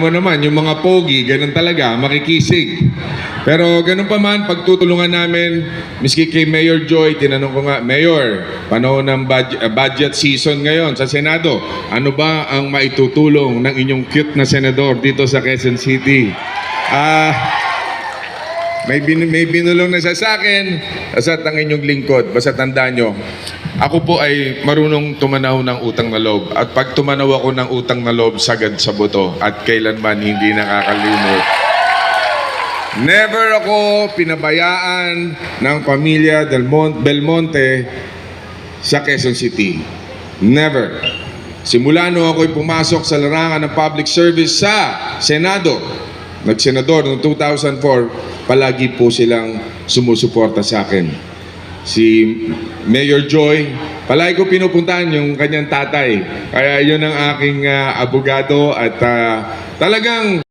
mo naman, yung mga pogi, ganun talaga, makikisig. Pero ganun pa man, pagtutulungan namin, miski kay Mayor Joy, tinanong ko nga, Mayor, panahon ng budget, budget season ngayon sa Senado, ano ba ang maitutulong ng inyong cute na senador dito sa Quezon City? Ah, may, bin, may binulong na sa akin, basta ang inyong lingkod, basta tandaan nyo, ako po ay marunong tumanaw ng utang na loob. At pag tumanaw ako ng utang na loob, sagad sa buto. At kailanman hindi nakakalimot. Never ako pinabayaan ng pamilya Del Mon- Belmonte sa Quezon City. Never. Simula nung ako'y pumasok sa larangan ng public service sa Senado, nagsenador noong 2004, palagi po silang sumusuporta sa akin. Si Mayor Joy, palagi ko pinupuntahan yung kanyang tatay. Kaya yun ang aking ah, abogado at ah, talagang